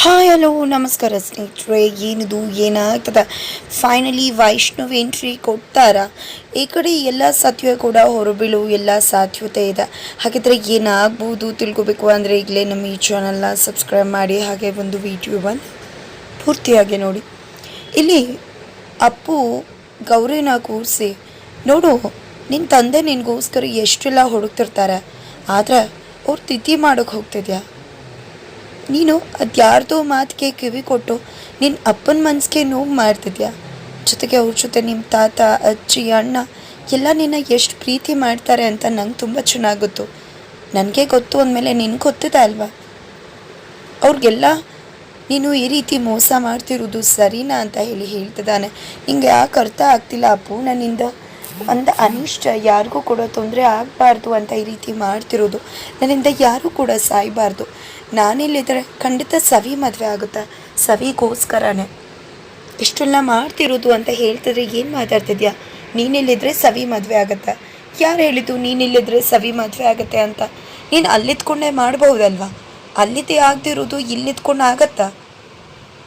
Hi hello ನಮಸ್ಕಾರ ಸ್ನೇಹಿತರೆ, ಏನಿದು, ಏನಾಗ್ತದ? ಫೈನಲಿ ವೈಷ್ಣವ್ ಎಂಟ್ರಿ ಕೊಡ್ತಾರ? ಈ ಕಡೆ ಎಲ್ಲ ಸತ್ಯ ಕೂಡ ಹೊರಬೀಳು, ಎಲ್ಲ ಸಾಧ್ಯತೆ ಇದೆ. ಹಾಗಿದ್ರೆ ಏನಾಗ್ಬೋದು ತಿಳ್ಕೊಬೇಕು ಅಂದರೆ ಈಗಲೇ ನಮ್ಮ ಈ ಚಾನಲ್ನ ಸಬ್ಸ್ಕ್ರೈಬ್ ಮಾಡಿ, ಹಾಗೆ ಒಂದು ವಿಡಿಯೋವನ್ನು ಪೂರ್ತಿಯಾಗಿ ನೋಡಿ. ಇಲ್ಲಿ ಅಪ್ಪು, ಗೌರಿನ ಕೂರಿಸಿ, ನೋಡು ನಿನ್ನ ತಂದೆ ನಿನಗೋಸ್ಕರ ಎಷ್ಟೆಲ್ಲ ಹುಡುಕ್ತಿರ್ತಾರೆ, ಆದರೆ ಅವ್ರು ತಿಥಿ ಮಾಡೋಕ್ಕೆ ಹೋಗ್ತಿದ್ಯಾ? ನೀನು ಅದ್ಯಾರ್ದೋ ಮಾತಿಗೆ ಕಿವಿ ಕೊಟ್ಟು ನಿನ್ನ ಅಪ್ಪನ ಮನಸ್ಸಿಗೆ ನೋವು ಮಾಡ್ತಿದ್ಯಾ? ಜೊತೆಗೆ ಅವ್ರ ಜೊತೆ ನಿಮ್ಮ ತಾತ, ಅಜ್ಜಿ, ಅಣ್ಣ ಎಲ್ಲ ನಿನ್ನ ಎಷ್ಟು ಪ್ರೀತಿ ಮಾಡ್ತಾರೆ ಅಂತ ನಂಗೆ ತುಂಬ ಚೆನ್ನಾಗಿ ಗೊತ್ತು. ನನಗೆ ಗೊತ್ತು ಅಂದಮೇಲೆ ನಿನಗೆ ಗೊತ್ತಿದೆ ಅಲ್ವಾ? ಅವ್ರಿಗೆಲ್ಲ ನೀನು ಈ ರೀತಿ ಮೋಸ ಮಾಡ್ತಿರೋದು ಸರಿನಾ ಅಂತ ಹೇಳಿ ಹೇಳ್ತಿದ್ದಾನೆ. ನಿಂಗೆ ಯಾಕೆ ಅರ್ಥ ಆಗ್ತಿಲ್ಲ ಅಪ್ಪು ನನ್ನಿಂದ ಒಂದು ಅನಿಷ್ಟ, ಯಾರಿಗೂ ಕೂಡ ತೊಂದರೆ ಆಗಬಾರ್ದು ಅಂತ ಈ ರೀತಿ ಮಾಡ್ತಿರೋದು. ನನ್ನಿಂದ ಯಾರೂ ಕೂಡ ಸಾಯಬಾರ್ದು. ನಾನಿಲ್ಲಿದ್ದರೆ ಖಂಡಿತ ಸವಿ ಮದುವೆ ಆಗುತ್ತೆ. ಸವಿಗೋಸ್ಕರನೇ. ಇಷ್ಟೆಲ್ಲ ಮಾಡ್ತಿರೋದು ಅಂತ ಹೇಳ್ತಿದ್ರೆ ಏನು ಮಾತಾಡ್ತಿದ್ಯಾ? ನೀನಿಲ್ಲಿದ್ರೆ ಸವಿ ಮದುವೆ ಆಗುತ್ತೆ. ಯಾರು ಹೇಳಿದ್ದು ನೀನಿಲ್ಲಿದ್ರೆ ಸವಿ ಮದುವೆ ಆಗುತ್ತೆ ಅಂತ? ನೀನು ಅಲ್ಲಿದ್ಕೊಂಡೇ ಮಾಡ್ಬಹುದಲ್ವಾ? ಅಲ್ಲಿದ್ದೇ ಆಗದಿರೋದು ಇಲ್ಲಿದ್ಕೊಂಡು ಆಗತ್ತಾ?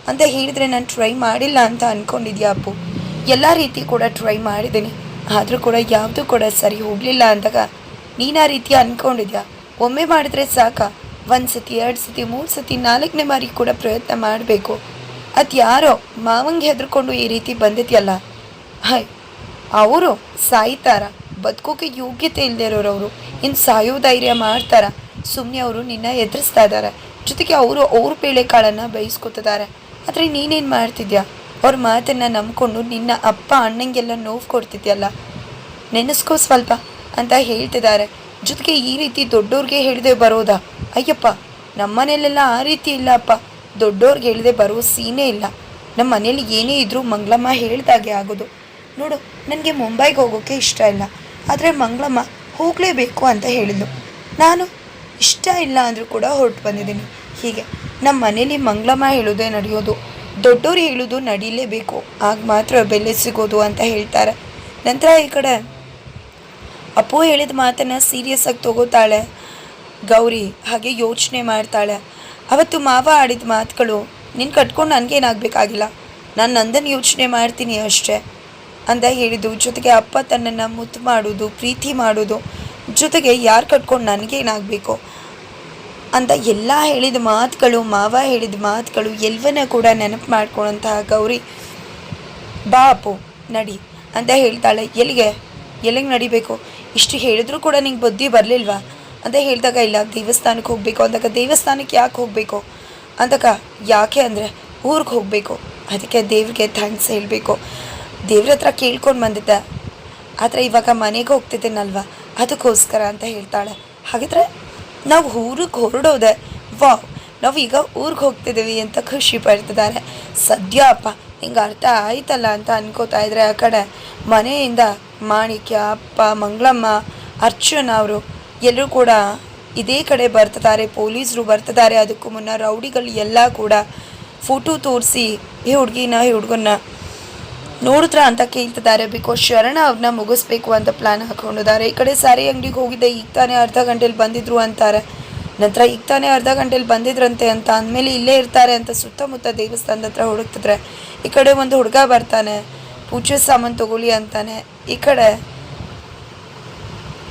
ಅಂತ ಹೇಳಿದರೆ ನಾನು ಟ್ರೈ ಮಾಡಿಲ್ಲ ಅಂತ ಅಂದ್ಕೊಂಡಿದ್ಯಾ ಅಪ್ಪು? ಎಲ್ಲ ರೀತಿ ಕೂಡ ಟ್ರೈ ಮಾಡಿದ್ದೀನಿ. ಆದರೂ ಕೂಡ ಯಾವುದೂ ಕೂಡ ಸರಿ ಹೋಗಲಿಲ್ಲ ಅಂದಾಗ ನೀನು ಆ ರೀತಿ ಅಂದ್ಕೊಂಡಿದ್ಯಾ ಒಮ್ಮೆ ಮಾಡಿದ್ರೆ ಸಾಕ. ಒಂದು ಸತಿ, ಎರಡು ಸತಿ, ಮೂರು ಸತಿ, ನಾಲ್ಕನೇ ಬಾರಿ ಕೂಡ ಪ್ರಯತ್ನ ಮಾಡಬೇಕು. ಅದು ಯಾರೋ ಮಾವಂಗೆ ಹೆದರ್ಕೊಂಡು ಈ ರೀತಿ ಬಂದಿದೆಯಲ್ಲ? ಹಾಯ್ ಅವರು ಸಾಯ್ತಾರ. ಬದುಕೋಕೆ ಯೋಗ್ಯತೆ ಇಲ್ಲದೆ ಇರೋರವರು. ಇನ್ನು ಸಾಯೋ ಧೈರ್ಯ ಮಾಡ್ತಾರ. ಸುಮ್ಮನೆ ಅವರು ನಿನ್ನ ಎದುರಿಸ್ತಾ ಇದ್ದಾರೆ ಜೊತೆಗೆ ಅವರು ಅವ್ರ ಬೇಳೆಕಾಳನ್ನು ಬೇಯಿಸ್ಕೊತಿದ್ದಾರೆ ಆದರೆ ನೀನೇನು ಮಾಡ್ತಿದ್ಯಾ? ಅವ್ರ ಮಾತನ್ನು ನಂಬಿಕೊಂಡು ನಿನ್ನ ಅಪ್ಪ ಅಣ್ಣಂಗೆಲ್ಲ ನೋವು ಕೊಡ್ತಿದ್ಯಲ್ಲ? ನೆನೆಸ್ಕೋ ಸ್ವಲ್ಪ ಅಂತ ಹೇಳ್ತಿದ್ದಾರೆ. ಜೊತೆಗೆ ಈ ರೀತಿ ದೊಡ್ಡವ್ರಿಗೆ ಹೇಳಿದೆ ಬರೋದಾ? ಅಯ್ಯಪ್ಪ, ನಮ್ಮನೇಲೆಲ್ಲ ಆ ರೀತಿ ಇಲ್ಲ ಅಪ್ಪ. ದೊಡ್ಡವ್ರಿಗೆ ಹೇಳಿದೆ ಬರೋ ಸೀನೇ ಇಲ್ಲ. ನಮ್ಮ ಮನೇಲಿ ಏನೇ ಇದ್ರೂ ಮಂಗಳಮ್ಮ ಹೇಳ್ದಾಗೆ ಆಗೋದು. ನೋಡು, ನನಗೆ ಮುಂಬೈಗೆ ಹೋಗೋಕ್ಕೆ ಇಷ್ಟ ಇಲ್ಲ. ಆದರೆ ಮಂಗಳಮ್ಮ ಹೋಗಲೇಬೇಕು ಅಂತ ಹೇಳಿದ್ಲು. ನಾನು ಇಷ್ಟ ಇಲ್ಲ ಅಂದರೂ ಕೂಡ ಹೊರಟು ಬಂದಿದ್ದೀನಿ. ಹೀಗೆ ನಮ್ಮ ಮನೇಲಿ ಮಂಗಳಮ್ಮ ಹೇಳೋದೇ ನಡೆಯೋದು. ದೊಡ್ಡವ್ರು ಹೇಳೋದು ನಡೀಲೇಬೇಕು. ಆಗ ಮಾತ್ರ ಬೆಲೆ ಸಿಗೋದು ಅಂತ ಹೇಳ್ತಾರೆ. ನಂತರ ಈ ಕಡೆ ಅಪ್ಪು ಹೇಳಿದ ಮಾತನ್ನು ಸೀರಿಯಸ್ ಆಗಿ ತಗೋತಾಳೆ ಗೌರಿ, ಹಾಗೆ ಯೋಚನೆ ಮಾಡ್ತಾಳೆ. ಅವತ್ತು ಮಾವ ಆಡಿದ ಮಾತುಗಳು ನಿನ್ನ ಕಟ್ಕೊಂಡು ನನಗೇನಾಗಬೇಕಾಗಿಲ್ಲ. ನಾನು ನಂದನ್ನು ಯೋಚನೆ ಮಾಡ್ತೀನಿ ಅಷ್ಟೇ ಅಂತ ಹೇಳಿದ್ದು. ಜೊತೆಗೆ ಅಪ್ಪ ತನ್ನನ್ನು ಮುತ್ತು ಮಾಡೋದು, ಪ್ರೀತಿ ಮಾಡೋದು, ಜೊತೆಗೆ ಯಾರು ಕಟ್ಕೊಂಡು ನನಗೇನಾಗಬೇಕು? ಅಂತ ಎಲ್ಲ ಹೇಳಿದ ಮಾತುಗಳು, ಮಾವ ಹೇಳಿದ ಮಾತುಗಳು, ಎಲ್ಲವನ್ನ ಕೂಡ ನೆನಪು ಮಾಡ್ಕೊಳ್ಳೋಂತಹ ಗೌರಿ ಬಾ ಅಪ್ಪು ನಡಿ ಅಂತ ಹೇಳ್ತಾಳೆ. ಎಲ್ಲಿಗೆ? ಎಲ್ಲಿಗೆ ನಡಿಬೇಕು? ಇಷ್ಟು ಹೇಳಿದ್ರು ಕೂಡ ನಿಂಗೆ ಬುದ್ಧಿ ಬರಲಿಲ್ವಾ? ಅಂತ ಹೇಳಿದಾಗ, ಇಲ್ಲ, ದೇವಸ್ಥಾನಕ್ಕೆ ಹೋಗಬೇಕು. ಅಂದಾಗ, ದೇವಸ್ಥಾನಕ್ಕೆ ಯಾಕೆ ಹೋಗಬೇಕು? ಅಂದಾಗ, ಯಾಕೆ ಅಂದರೆ ಊರಿಗೆ ಹೋಗಬೇಕು. ಅದಕ್ಕೆ ದೇವ್ರಿಗೆ ಥ್ಯಾಂಕ್ಸ್ ಹೇಳಬೇಕು. ದೇವ್ರ ಹತ್ರ ಕೇಳ್ಕೊಂಡು ಬಂದಿದ್ದೆ. ಆದರೆ ಇವಾಗ ಮನೆಗೆ ಹೋಗ್ತಿದ್ದೀನಲ್ವ? ಅದಕ್ಕೋಸ್ಕರ ಅಂತ ಹೇಳ್ತಾಳೆ. ಹಾಗಿದ್ರೆ ನಾವು ಊರಿಗೆ ಹೊರಡೋದೆ, ವಾವ್, ನಾವು ಈಗ ಊರಿಗೆ ಹೋಗ್ತಿದ್ದೀವಿ ಅಂತ ಖುಷಿ ಪಡ್ತಿದ್ದಾರೆ. ಸದ್ಯ ಅಪ್ಪ, ಹಿಂಗೆ ಅರ್ಥ ಆಯ್ತಲ್ಲ ಅಂತ ಅನ್ಕೋತಾ ಇದ್ರೆ ಆ ಕಡೆ. ಮನೆಯಿಂದ ಮಾಣಿಕ್ಯ, ಅಪ್ಪ, ಮಂಗಳಮ್ಮ ಅರ್ಚನ ಅವರು ಎಲ್ಲರೂ ಕೂಡ ಇದೇ ಕಡೆ ಬರ್ತಿದ್ದಾರೆ, ಪೊಲೀಸರು ಬರ್ತಿದ್ದಾರೆ. ಅದಕ್ಕೂ ಮುನ್ನ ರೌಡಿಗಳು ಎಲ್ಲ ಕೂಡ ಫೋಟೋ ತೋರಿಸಿ, ಈ ಹುಡುಗಿನ, ಈ ಹುಡುಗನ್ನ ನೋಡಿದ್ರ ಅಂತ ಕೇಳ್ತಿದ್ದಾರೆ ಬಿಕಾಸ್ ಶರಣ ಅವ್ರನ್ನ ಮುಗಿಸ್ಬೇಕು ಅಂತ ಪ್ಲಾನ್ ಹಾಕೊಂಡಿದ್ದಾರೆ. ಈ ಕಡೆ ಸಾರಿ ಅಂಗಡಿಗೆ ಹೋಗಿದ್ದೆ ಈಗ ತಾನೇ ಅರ್ಧ ಗಂಟೆಲಿ ಬಂದಿದ್ರು ಅಂತಾರೆ. ನಂತರ ಈಗ ತಾನೇ ಅರ್ಧ ಗಂಟೆಲಿ ಬಂದಿದ್ರಂತೆ ಅಂತ ಅಂದಮೇಲೆ ಇಲ್ಲೇ ಇರ್ತಾರೆ ಅಂತ ಸುತ್ತಮುತ್ತ ದೇವಸ್ಥಾನದ ಹತ್ರ ಹುಡುಕ್ತಿದ್ರೆ, ಈ ಕಡೆ ಒಂದು ಹುಡುಗ ಬರ್ತಾನೆ ಪೂಜೆ ಸಾಮಾನು ತಗೊಳ್ಳಿ ಅಂತಾನೆ. ಈ ಕಡೆ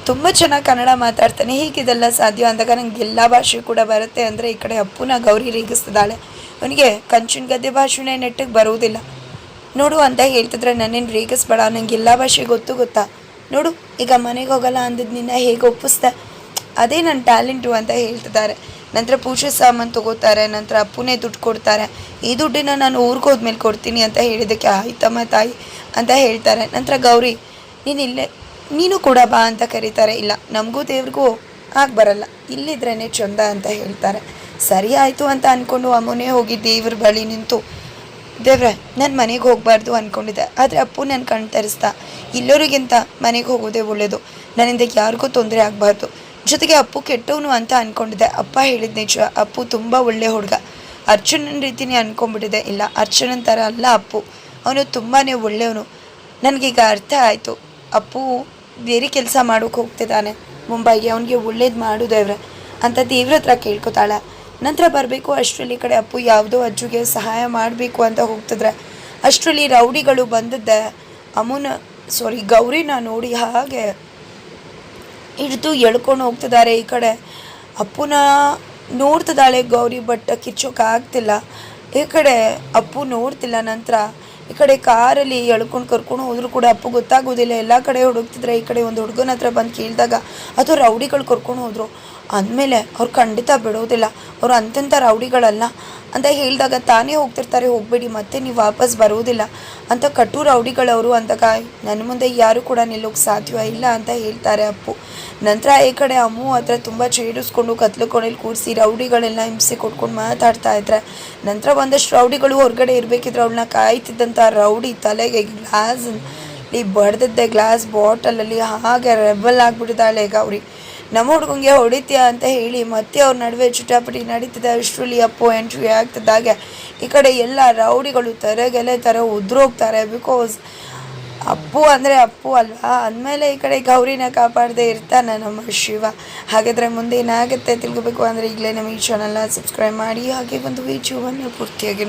ತುಂಬ ಚೆನ್ನಾಗಿ ಕನ್ನಡ ಮಾತಾಡ್ತಾನೆ. ಹೀಗಿದೆಲ್ಲ ಸಾಧ್ಯ? ಅಂದಾಗ ನಂಗೆ ಎಲ್ಲ ಭಾಷೆ ಕೂಡ ಬರುತ್ತೆ. ಅಂದರೆ ಈ ಕಡೆ ಅಪ್ಪುನ ಗೌರಿ ರೇಗಿಸ್ತಿದ್ದಾಳೆ. ಅವನಿಗೆ ಕಂಚಿನ ಗದ್ದೆ ಭಾಷೆನೇ ನೆಟ್ಟಿಗೆ ಬರುವುದಿಲ್ಲ ನೋಡು ಅಂತ ಹೇಳ್ತಿದ್ರೆ ನನ್ನೇನು ರೇಗಿಸ್ಬೇಡ ನಂಗೆ ಎಲ್ಲ ಭಾಷೆ ಗೊತ್ತು ಗೊತ್ತಾ? ನೋಡು, ಈಗ ಮನೆಗೆ ಹೋಗಲ್ಲ ಅಂದಿದ್ದು ನಿನ್ನ ಹೇಗೆ ಒಪ್ಪಿಸ್ದೆ? ಅದೇ ನನ್ನ ಟ್ಯಾಲೆಂಟು ಅಂತ ಹೇಳ್ತಿದ್ದಾರೆ. ನಂತರ ಪೂಜೆ ಸಾಮಾನು ತಗೋತಾರೆ, ನಂತರ ಅಪ್ಪನೇ ದುಡ್ಡು ಕೊಡ್ತಾರೆ. ಈ ದುಡ್ಡಿನ ನಾನು ಊರಿಗೆ ಹೋದ್ಮೇಲೆ ಕೊಡ್ತೀನಿ ಅಂತ ಹೇಳಿದ್ದಕ್ಕೆ ಆಯ್ತಮ್ಮ ತಾಯಿ ಅಂತ ಹೇಳ್ತಾರೆ. ನಂತರ ಗೌರಿ, ನೀನು ಇಲ್ಲೇ, ನೀನು ಕೂಡ ಬಾ ಅಂತ ಕರೀತಾರೆ. ಇಲ್ಲ, ನಮಗೂ ದೇವ್ರಿಗೂ ಆಗ ಬರಲ್ಲ. ಇಲ್ಲಿದ್ರೇ ಚಂದ ಅಂತ ಹೇಳ್ತಾರೆ. ಸರಿ ಆಯಿತು ಅಂತ ಅಂದ್ಕೊಂಡು ಅಮ್ಮನೇ ಹೋಗಿ ದೇವ್ರ ಬಳಿ ನಿಂತು ದೇವ್ರೆ, ನಾನು ಮನೆಗೆ ಹೋಗಬಾರ್ದು ಅಂದ್ಕೊಂಡಿದ್ದೆ ಆದರೆ ಅಪ್ಪು ನನ್ನ ಕಣ್ಣು ತರಿಸ್ತಾ ಇಲ್ಲೋರಿಗಿಂತ ಮನೆಗೆ ಹೋಗೋದೇ ಒಳ್ಳೆಯದು ನನ್ನಿಂದ ಯಾರಿಗೂ ತೊಂದರೆ ಆಗಬಾರ್ದು. ಜೊತೆಗೆ ಅಪ್ಪು ಕೆಟ್ಟವನು ಅಂತ ಅಂದ್ಕೊಂಡಿದ್ದೆ ಅಪ್ಪ ಹೇಳಿದ ನಿಜ. ಅಪ್ಪು ತುಂಬ ಒಳ್ಳೆ ಹುಡುಗ. ಅರ್ಜುನನ ರೀತಿನೇ ಅಂದ್ಕೊಂಡ್ಬಿಟ್ಟಿದೆ ಇಲ್ಲ, ಅರ್ಜುನನ ಥರ ಅಲ್ಲ ಅಪ್ಪು. ಅವನು ತುಂಬಾ ಒಳ್ಳೆಯವನು ನನಗೀಗ ಅರ್ಥ ಆಯಿತು. ಅಪ್ಪು ಬೇರೆ ಕೆಲಸ ಮಾಡೋಕೆ ಹೋಗ್ತಿದ್ದಾನೆ. ಮುಂಬೈಗೆ ಅವನಿಗೆ ಒಳ್ಳೇದು ಮಾಡು ದೇವ್ರೆ ಅಂತ ದೇವ್ರ ಹತ್ರ ಕೇಳ್ಕೊತಾಳೆ. ನಂತರ ಬರಬೇಕು. ಅಷ್ಟರಲ್ಲಿ ಕಡೆ ಅಪ್ಪು ಯಾವುದೋ ಅಜ್ಜಿಗೆ ಸಹಾಯ ಮಾಡಬೇಕು ಅಂತ ಹೋಗ್ತಿದ್ರೆ. ಅಷ್ಟರಲ್ಲಿ ರೌಡಿಗಳು ಬಂದದ್ದೆ. ಅಮ್ಮನ ಸಾರಿ ಗೌರಿನ ನೋಡಿ ಹಾಗೆ ಹಿಡಿದು ಎಳ್ಕೊಂಡು ಹೋಗ್ತಿದ್ದಾರೆ ಈ ಕಡೆ. ಅಪ್ಪುನ ನೋಡ್ತಿದ್ದಾಳೆ ಗೌರಿ ಬಟ್ ಕಿಚ್ಚೋಕೆ ಆಗ್ತಿಲ್ಲ. ಈ ಕಡೆ ಅಪ್ಪು ನೋಡ್ತಿಲ್ಲ ನಂತರ. ಈ ಕಡೆ ಕಾರಲ್ಲಿ ಎಳ್ಕೊಂಡು ಕರ್ಕೊಂಡು ಹೋದ್ರು ಕೂಡ ಅಪ್ಪು ಗೊತ್ತಾಗೋದಿಲ್ಲ. ಎಲ್ಲ ಕಡೆ ಹುಡುಕ್ತಿದ್ರೆ ಈ ಕಡೆ ಒಂದು ಹುಡುಗನ ಹತ್ರ ಬಂದು ಕೇಳಿದಾಗ ಅದು ರೌಡಿಗಳು ಕರ್ಕೊಂಡು ಹೋದ್ರು. ಅಂದಮೇಲೆ ಅವ್ರು ಖಂಡಿತ ಬಿಡೋದಿಲ್ಲ. ಅವ್ರು ಅಂತೆಂಥ ರೌಡಿಗಳಲ್ಲ. ಅಂತ ಹೇಳಿದಾಗ ತಾನೇ ಹೋಗ್ತಿರ್ತಾರೆ, ಹೋಗಬೇಡಿ, ಮತ್ತೆ ನೀವು ವಾಪಸ್ ಬರೋದಿಲ್ಲ ಅಂತ ಕಟು ರೌಡಿಗಳವರು ಅಂದಾಗ ನನ್ನ ಮುಂದೆ ಯಾರು ಕೂಡ ನಿಲ್ಲೋಕೆ ಸಾಧ್ಯ ಇಲ್ಲ ಅಂತ ಹೇಳ್ತಾರೆ ಅಪ್ಪು. ನಂತರ ಈ ಕಡೆ ಅಮ್ಮು ಹತ್ರ ತುಂಬ ಚೇಡಿಸ್ಕೊಂಡು ಕತ್ಲು ಕೊನೆಯಲ್ಲಿ ಕೂರಿಸಿ, ರೌಡಿಗಳೆಲ್ಲ ಹಿಂಸೆ ಕೊಟ್ಕೊಂಡು ಮಾತಾಡ್ತಾ ಇದ್ರೆ. ನಂತರ ಒಂದಷ್ಟು ರೌಡಿಗಳು ಹೊರಗಡೆ ಇರಬೇಕಿದ್ರೆ ಅವಳನ್ನ ಕಾಯ್ತಿದ್ದಂಥ ರೌಡಿ ತಲೆಗೆ ಗ್ಲಾಸ್, ಈ ಬಡ್ದಿದ್ದೆ ಗ್ಲಾಸ್ ಬಾಟಲಲ್ಲಿ ಹಾಗೆ ರೆಬಲ್ ಆಗಿಬಿಟ್ಟಿದ್ದಾಳೆ ಗೌರಿ. ನಮ್ಮ ಹುಡುಗಂಗೆ ಹೊಡಿತೀಯ ಅಂತ ಹೇಳಿ ಮತ್ತೆ ಅವ್ರ ನಡುವೆ ಚುಟಾಪಟಿ ನಡೀತಿದೆ. ಅಷ್ಟರಲ್ಲಿ ಅಪ್ಪು, ಎಂಟ್ರಿ ಆಗ್ತಿದ್ದಾಗೆ ಈ ಕಡೆ ಎಲ್ಲ ರೌಡಿಗಳು ತರಗೆಲೆ ಥರ ಉದ್ರೋಗ್ತಾರೆ. ಬಿಕಾಸ್ ಅಪ್ಪು ಅಂದರೆ ಅಪ್ಪು ಅಲ್ವಾ? ಅಂದಮೇಲೆ ಈ ಕಡೆ ಗೌರಿನ ಕಾಪಾಡದೆ ಇರ್ತಾನೆ ನಮ್ಮ ಶಿವ. ಹಾಗಾದರೆ ಮುಂದೆ ಏನಾಗುತ್ತೆ ತಿಳ್ಕೊಬೇಕು ಅಂದರೆ ಈಗಲೇ ನಮ್ಮ ಈ ಚಾನಲ್ನ ಸಬ್ಸ್ಕ್ರೈಬ್ ಮಾಡಿ. ಹಾಗೆ ಒಂದು ವಿಡಿಯೋವನ್ನು ಪೂರ್ತಿಯಾಗಿ